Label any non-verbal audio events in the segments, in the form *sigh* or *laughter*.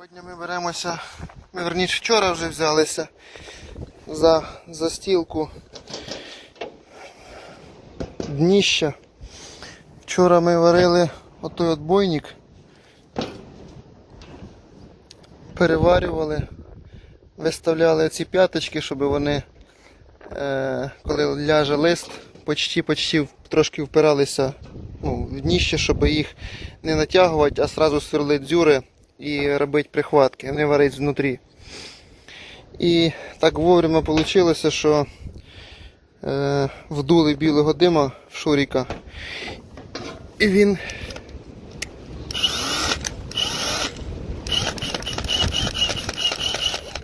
Сьогодні ми беремося, ми верніше вчора вже взялися за застілку дніща. Вчора ми варили отой отбойник, переварювали, виставляли ці п'яточки, щоб вони, е, коли ляже лист, почти, почти трошки впиралися ну, в дніще, щоб їх не натягувати, а сразу сверлити дзюри і робити прихватки, не варити знутрі. І так вовремя вийшло, що е, вдули білого дима в Шуріка. І він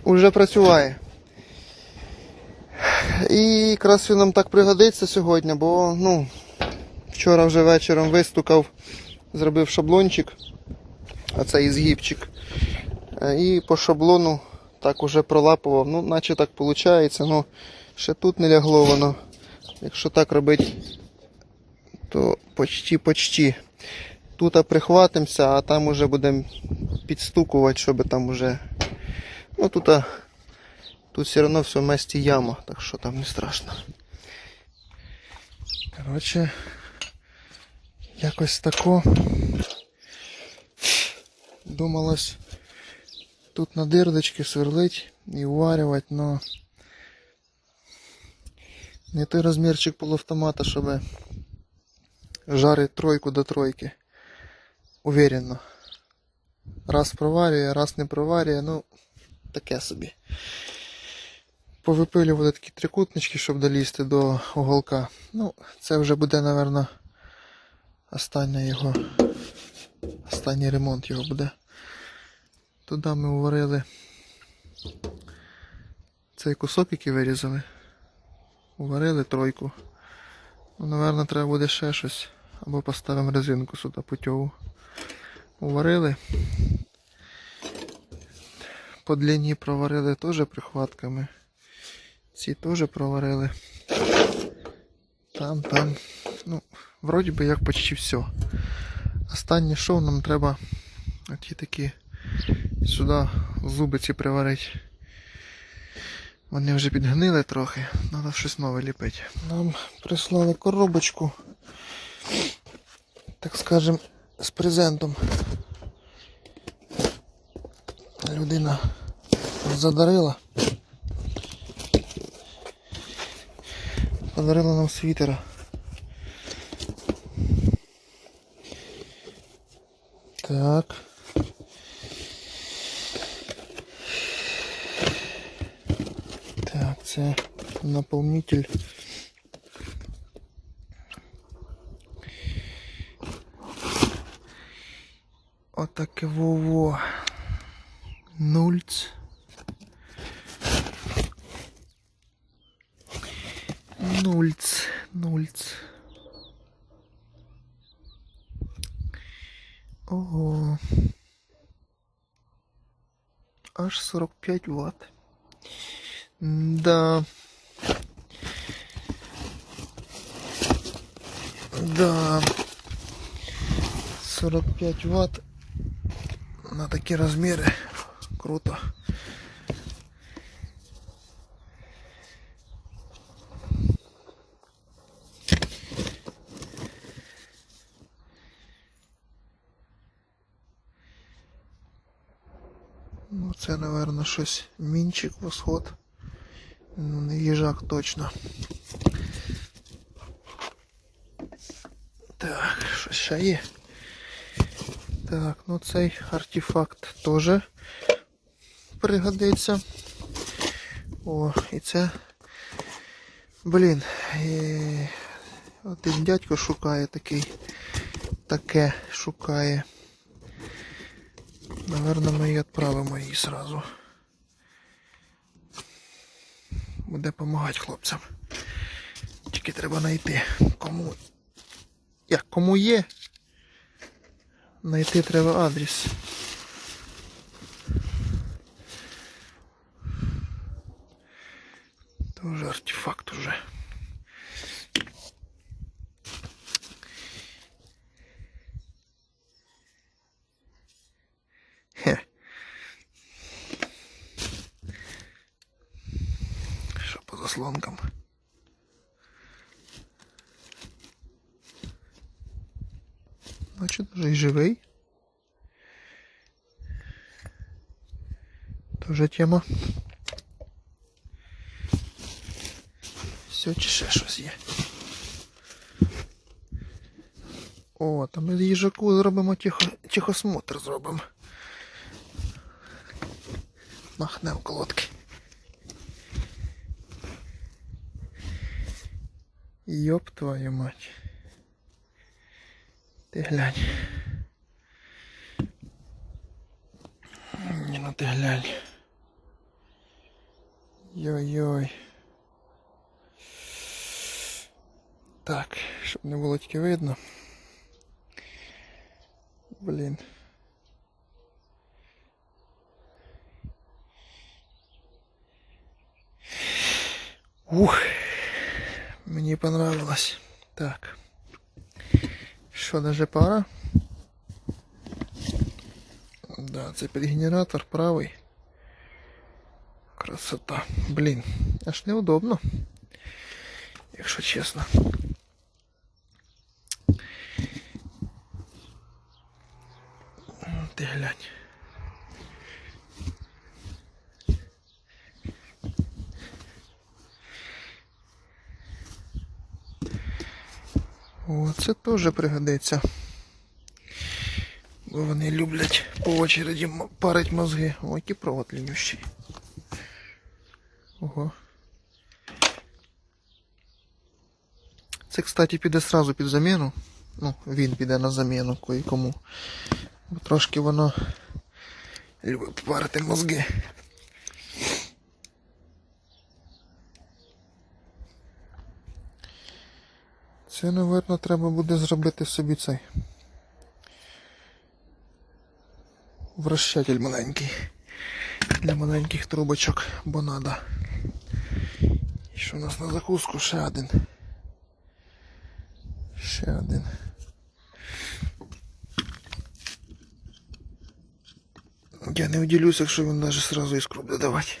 уже працює. І якраз він нам так пригодиться сьогодні, бо ну, вчора вже вечором вистукав, зробив шаблончик, це і. Е, І по шаблону так уже пролапував. Ну, наче так виходить. Ну, ще тут не лягло воно. Якщо так робити, то почти-почти. Тут прихватимося, а там уже будемо підстукувати, щоб там уже. Ну тут, тут все одно все в месті яма, так що там не страшно. Коротше, якось тако. Думалось тут на дирдочки сверлить і уварювати, но не той розмірчик полуавтомата, щоб жарить тройку до тройки. Уверенно. Раз проварює, раз не проварює, ну таке собі. Повипилювали такі трикутнички, щоб долізти до уголка. Ну, це вже буде, напевно, остання його. Останній ремонт його буде. Туди ми уварили цей кусок, який вирізали. Уварили тройку. Ну, напевно, треба буде ще щось. Або поставимо резинку сюди путьову. Уварили. По длині проварили теж прихватками. Ці теж проварили. Там, там. Ну, вроді би як почти все. Останнє що нам треба оті такі сюди зуби ці приварити. Вони вже підгнили трохи, треба щось нове ліпити. Нам прислали коробочку, так скажем, з презентом. Людина задарила. Подарила нам світера. Так. Так, це наповнитель. Отаке во-во. Нульц. Нульц, нульц. Аж 45 ватт. Да. Да. 45 ватт на такі розміри. Круто. Це, напевно, щось мінчик восход. Ну, не їжак точно. Так, що ще є? Так, ну цей артефакт теж пригодиться. О, і це. Блін. е, Один дядько шукає такий. Таке шукає. Наверно, ми її відправимо її сразу. Буде допомагати хлопцям. Тільки треба знайти. Кому. Як кому є? Знайти треба адрес. Тоже артефакт уже. Хе. Заслонкам. Значить, вже й живий. Тоже тема. Все, чи ще щось є. О, там ми їжаку зробимо тихо, тихосмотр зробимо. Махне в колодки. Йоп твою мать. Ти глянь. Ні, ну ти глянь. Йой-йой. Так, щоб не було тільки видно. Блін. Ух, мені понравилось. Так. Що, даже пара? Да, це підгенератор правий. Красота. Блін, аж неудобно. Якщо чесно. Ти глянь. О, це теж пригодиться. Бо вони люблять по очереді парить мозги. О, який провод лінющий. Ого. Це, кстати, піде сразу під заміну. Ну, він піде на заміну кое-кому. Бо трошки воно любить парити мозги. Це, напевно, треба буде зробити собі цей. Вращатель маленький. Для маленьких трубочок, бо надо. І що у нас на закуску ще один. Ще один. Я не удивлюсь, якщо він навіть сразу іскру буде давати.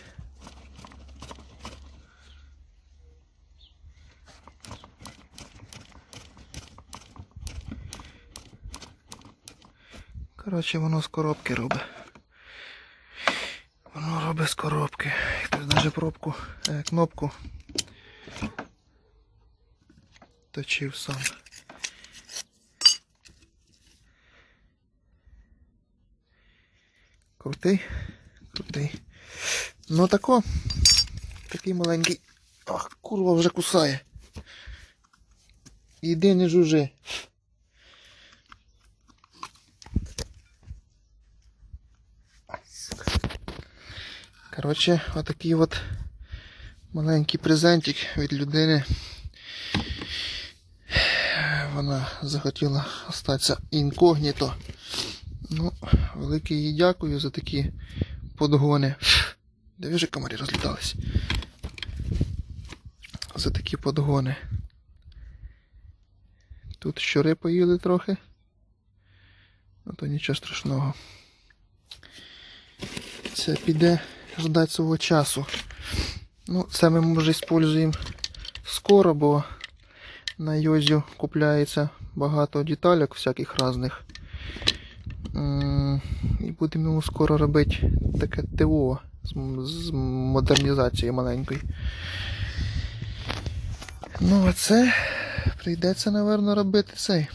Коротше, воно з коробки робить. Воно робить з коробки. Хтось навіть пробку, е, кнопку точив сам. Крутий, крутий. Ну тако. Такий маленький. Ах, курва вже кусає. Іди не жужи. Коротше, отакий от маленький презентик від людини. Вона захотіла остатися інкогніто. Ну, велике їй дякую за такі подгони. Де вже комарі розлітались? За такі подгони. Тут щури поїли трохи. Ну то нічого страшного. Це піде ждать свого часу. Ну, це ми може используємо скоро, бо на Йозі купляється багато деталек всяких різних. І будемо йому скоро робити таке ТО з, модернізацією маленькою. Ну, а це прийдеться, напевно, робити цей.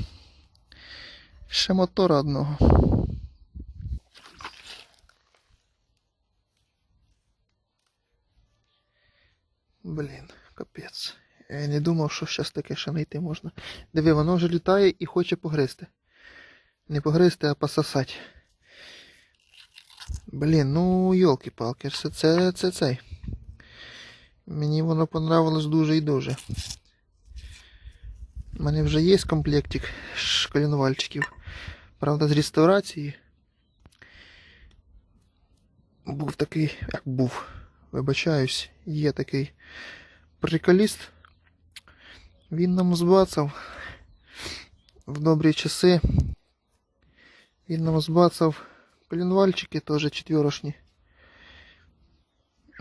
Ще мотора одного. Блін, капець. Я не думав, що щось таке ще знайти можна. Диви, воно вже літає і хоче погризти. Не погризти, а пососати. Блін, ну йолки-палки, це, це, це цей. Мені воно понравилось дуже і дуже. У мене вже є комплектик шкалінувальчиків. Правда, з реставрації. Був такий, як був, вибачаюсь, є такий приколіст. Він нам збацав в добрі часи. Він нам збацав колінвальчики теж четверошні.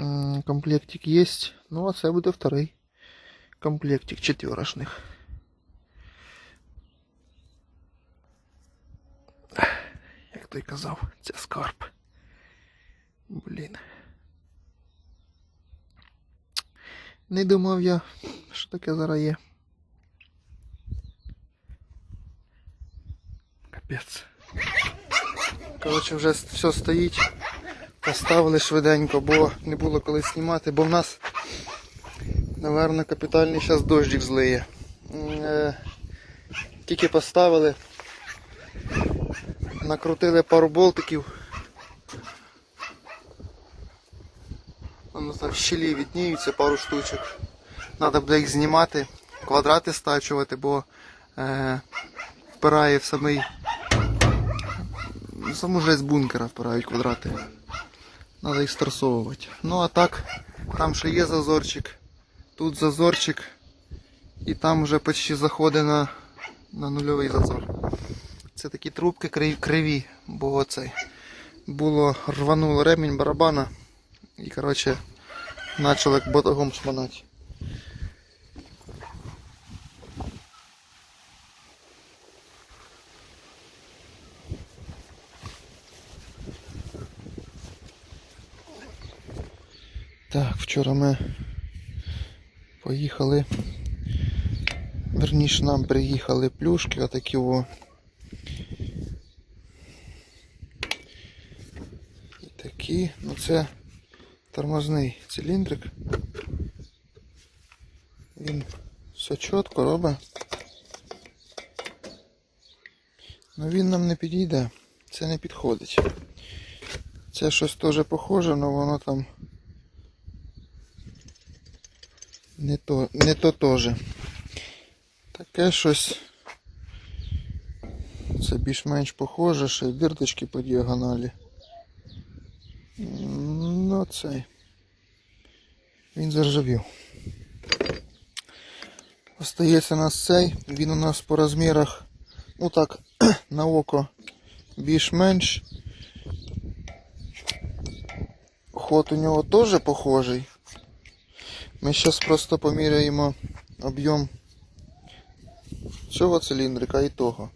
М, Комплектик є. Ну, а це буде вторий комплектик четверошних. Як той казав, це скарб. Блін. Не думав я, що таке зараз є. Капець. Коротше, вже все стоїть. Поставили швиденько, бо не було коли знімати, бо в нас, напевно, капітальний зараз дощик злиє. Е, Тільки поставили, накрутили пару болтиків. Воно там щелі відніються пару штучок. Треба буде їх знімати, квадрати стачувати, бо е, впирає в самий. В Саму жесть бункера впирають квадрати. Треба їх страсовувати. Ну а так, там ще є зазорчик, тут зазорчик, і там вже почти заходить на, на нульовий зазор. Це такі трубки криві, бо оцей було рвануло ремінь барабана і коротше почали як батогом шманати. Так, вчора ми поїхали. Верніше нам приїхали плюшки, отакі о. І такі, ну це тормозний циліндрик. Він все чітко робить. Ну він нам не підійде. Це не підходить. Це щось теж похоже, але воно там не то, не то теж. Таке щось. Це більш-менш похоже, ще й дирточки по діагоналі. Ну цей. Він заржавів. Остається у нас цей. Він у нас по розмірах, ну так, *clears throat* на око більш-менш. Ход у нього теж похожий. Ми зараз просто поміряємо об'єм цього циліндрика і того.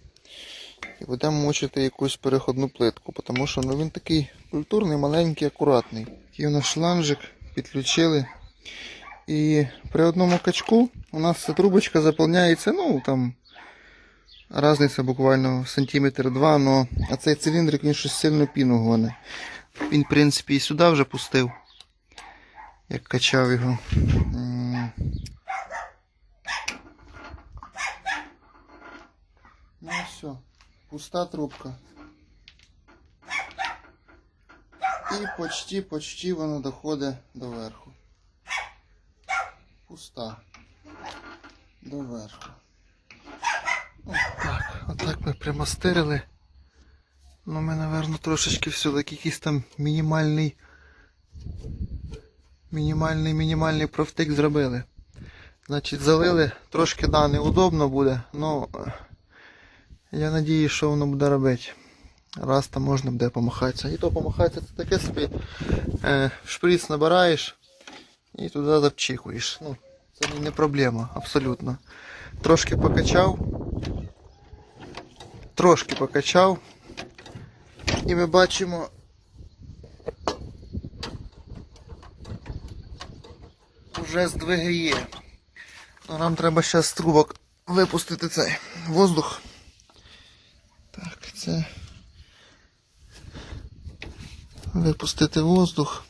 І будемо мочити якусь переходну плитку, тому що ну, він такий культурний, маленький, акуратний. Такий у нас шланжик підключили. І при одному качку у нас ця трубочка заповняється, ну там різниця буквально сантиметр два, но, а цей циліндрик він щось сильно піну гоне. Він, в принципі, і сюди вже пустив, як качав його. М. Ну і все. Пуста трубка. І почти, почти воно доходить до верху. Пуста. До верху. Отак. Отак ми примастерили. Ну, ми, напевно, трошечки все-таки якийсь там мінімальний. Мінімальний, мінімальний профтик зробили. Значить, залили, трошки да, неудобно буде, але я надію, що воно буде робити. Раз там можна буде помахатися. І то помахатися це таке собі. Е, шприц набираєш і туди запчихуєш. Ну, це не проблема, абсолютно. Трошки покачав. Трошки покачав. І ми бачимо. Уже здвигає. Ну, нам треба зараз з трубок випустити цей воздух. Це. Випустити воздух.